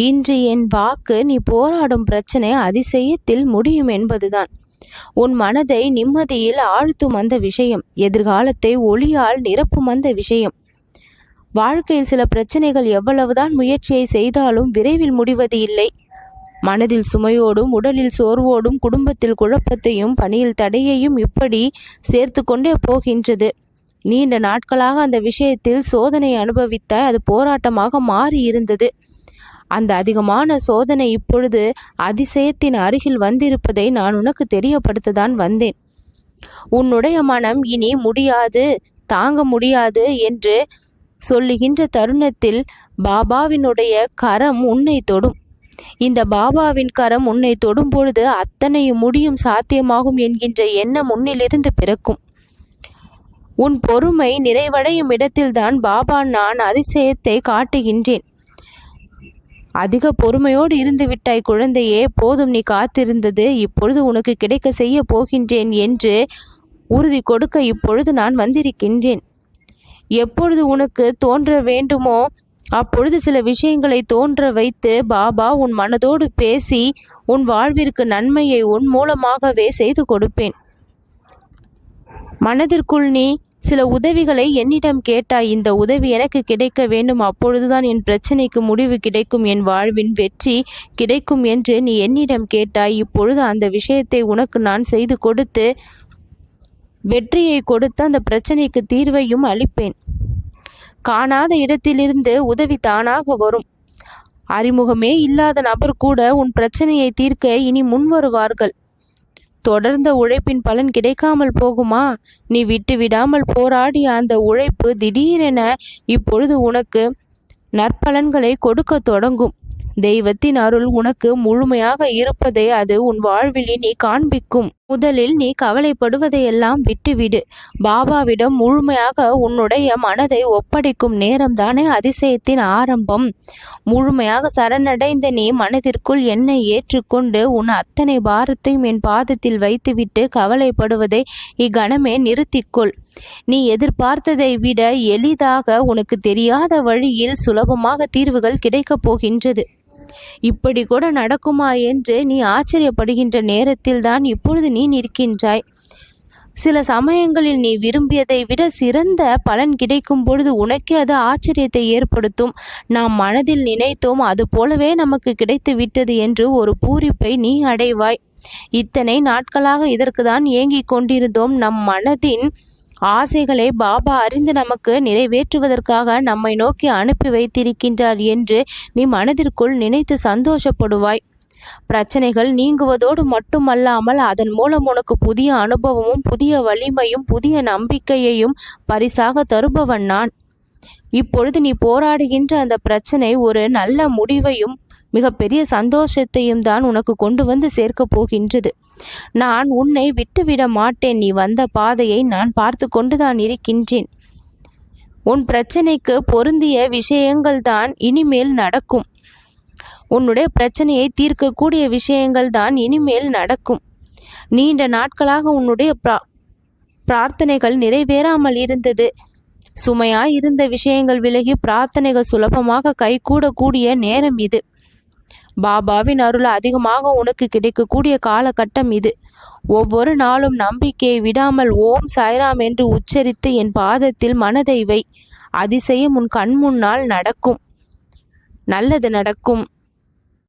இன்று என் வாக்கு நீ போராடும் பிரச்சனை அதிசயத்தில் முடியும் என்பதுதான். உன் மனதை நிம்மதியில் ஆழ்த்தும் அந்த விஷயம் எதிர்காலத்தை ஒளியால் நிரப்பும் அந்த விஷயம். வாழ்க்கையில் சில பிரச்சனைகள் எவ்வளவுதான் முயற்சியை செய்தாலும் விரைவில் முடிவது இல்லை. மனதில் சுமையோடும் உடலில் சோர்வோடும் குடும்பத்தில் குழப்பத்தையும் பணியில் தடையையும் இப்படி சேர்த்து கொண்டே போகின்றது. நீண்ட நாட்களாக அந்த விஷயத்தில் சோதனை அனுபவித்தாய் அது போராட்டமாக மாறி இருந்தது அந்த அதிகமான சோதனை இப்பொழுது அதிசயத்தின் அருகில் வந்திருப்பதை நான் உனக்கு தெரியப்படுத்ததான் வந்தேன். உன்னுடைய மனம் இனி முடியாது தாங்க முடியாது என்று சொல்லுகின்ற தருணத்தில் பாபாவினுடைய கரம் உன்னை தொடும். இந்த பாபாவின் கரம் உன்னை தொடும் பொழுது அத்தனை முடியும் சாத்தியமாகும் என்கின்ற எண்ணம் உன்னிலிருந்து பிறக்கும். உன் பொறுமை நிறைவடையும் இடத்தில்தான் பாபா நான் அதிசயத்தை காட்டுகின்றேன். அதிக பொறுமையோடு இருந்து விட்டாய் குழந்தையே போதும் நீ காத்திருந்தது. இப்பொழுது உனக்கு கிடைக்க செய்ய போகின்றேன் என்று உறுதி கொடுக்க இப்பொழுது நான் வந்திருக்கின்றேன். எப்பொழுது உனக்கு தோன்ற வேண்டுமோ அப்பொழுது சில விஷயங்களை தோன்ற வைத்து பாபா உன் மனதோடு பேசி உன் வாழ்விற்கு நன்மையை உன் மூலமாகவே செய்து கொடுப்பேன். மனதிற்குள் நீ சில உதவிகளை என்னிடம் கேட்டாய். இந்த உதவி எனக்கு கிடைக்க வேண்டும். அப்பொழுதுதான் என் பிரச்சனைக்கு முடிவு கிடைக்கும். என் வாழ்வின் வெற்றி கிடைக்கும் என்று நீ என்னிடம் கேட்டாய். இப்பொழுது அந்த விஷயத்தை உனக்கு நான் செய்து கொடுத்து வெற்றியை கொடுத்து அந்த பிரச்சனைக்கு தீர்வையும் அளிப்பேன். காணாத இடத்திலிருந்து உதவி தானாக வரும். அறிமுகமே இல்லாத நபர் கூட உன் பிரச்சனையை தீர்க்க இனி முன் வருவார்கள் தொடர்ந்த உழைப்பின் பலன் கிடைக்காமல் போகுமா? நீ விட்டு விடாமல் போராடிய அந்த உழைப்பு திடீரென இப்பொழுது உனக்கு நற்பலன்களை கொடுக்க தொடங்கும். தெய்வத்தின் அருள் உனக்கு முழுமையாக இருப்பதை அது உன் வாழ்வில் நீ காண்பிக்கும். முதலில் நீ கவலைப்படுவதையெல்லாம் விட்டுவிடு. பாபாவிடம் முழுமையாக உன்னுடைய மனதை ஒப்படைக்கும் நேரம்தானே அதிசயத்தின் ஆரம்பம். முழுமையாக சரணடைந்த நீ மனதிற்குள் என்னை ஏற்றுக்கொண்டு உன் அத்தனை பாரத்தையும் என் பாதத்தில் வைத்துவிட்டு கவலைப்படுவதை இக்கணமே நிறுத்திக்கொள். நீ எதிர்பார்த்ததை விட எளிதாக உனக்கு தெரியாத வழியில் சுலபமாக தீர்வுகள் கிடைக்கப் போகின்றது. இப்படி கூட நடக்குமா என்று நீ ஆச்சரியப்படுகின்ற நேரத்தில்தான் இப்பொழுது நீ நிற்கின்றாய். சில சமயங்களில் நீ விரும்பியதை விட சிறந்த பலன் கிடைக்கும் பொழுது உனக்கே அது ஆச்சரியத்தை ஏற்படுத்தும். நாம் மனதில் நினைத்தோம் அது போலவே நமக்கு கிடைத்து விட்டது என்று ஒரு பூரிப்பை நீ அடைவாய். இத்தனை நாட்களாக இதற்கு தான் ஏங்கிக் கொண்டிருந்தோம். நம் மனதின் ஆசைகளை பாபா அறிந்து நமக்கு நிறைவேற்றுவதற்காக நம்மை நோக்கி அனுப்பி வைத்திருக்கின்றார் என்று நீ மனதிற்குள் நினைத்து சந்தோஷப்படுவாய். பிரச்சனைகள் நீங்குவதோடு மட்டுமல்லாமல் அதன் மூலம் உனக்கு புதிய அனுபவமும் புதிய வலிமையும் புதிய நம்பிக்கையையும் பரிசாக தருபவன் நான். இப்பொழுது நீ போராடுகின்ற அந்த பிரச்சனை ஒரு நல்ல முடிவையும் மிகப்பெரிய சந்தோஷத்தையும் தான் உனக்கு கொண்டு வந்து சேர்க்கப் போகின்றது. நான் உன்னை விட்டுவிட மாட்டேன். நீ வந்த பாதையை நான் பார்த்து கொண்டுதான் இருக்கின்றேன். உன் பிரச்சனைக்கு பொருந்திய விஷயங்கள் தான் இனிமேல் நடக்கும். உன்னுடைய பிரச்சனையை தீர்க்கக்கூடிய விஷயங்கள் தான் இனிமேல் நடக்கும். நீண்ட நாட்களாக உன்னுடைய பிரார்த்தனைகள் நிறைவேறாமல் இருந்தது. சுமையாய் இருந்த விஷயங்கள் விலகி பிரார்த்தனைகள் சுலபமாக கைகூடக்கூடிய நேரம் இது. பாபாவின் அருள் அதிகமாக உனக்கு கிடைக்கக்கூடிய காலகட்டம் இது. ஒவ்வொரு நாளும் நம்பிக்கையை விடாமல் ஓம் சாய்ராம் என்று உச்சரித்து என் பாதத்தில் மனதை வை. அதிசயம் உன் கண் முன்னால் நடக்கும். நல்லது நடக்கும்.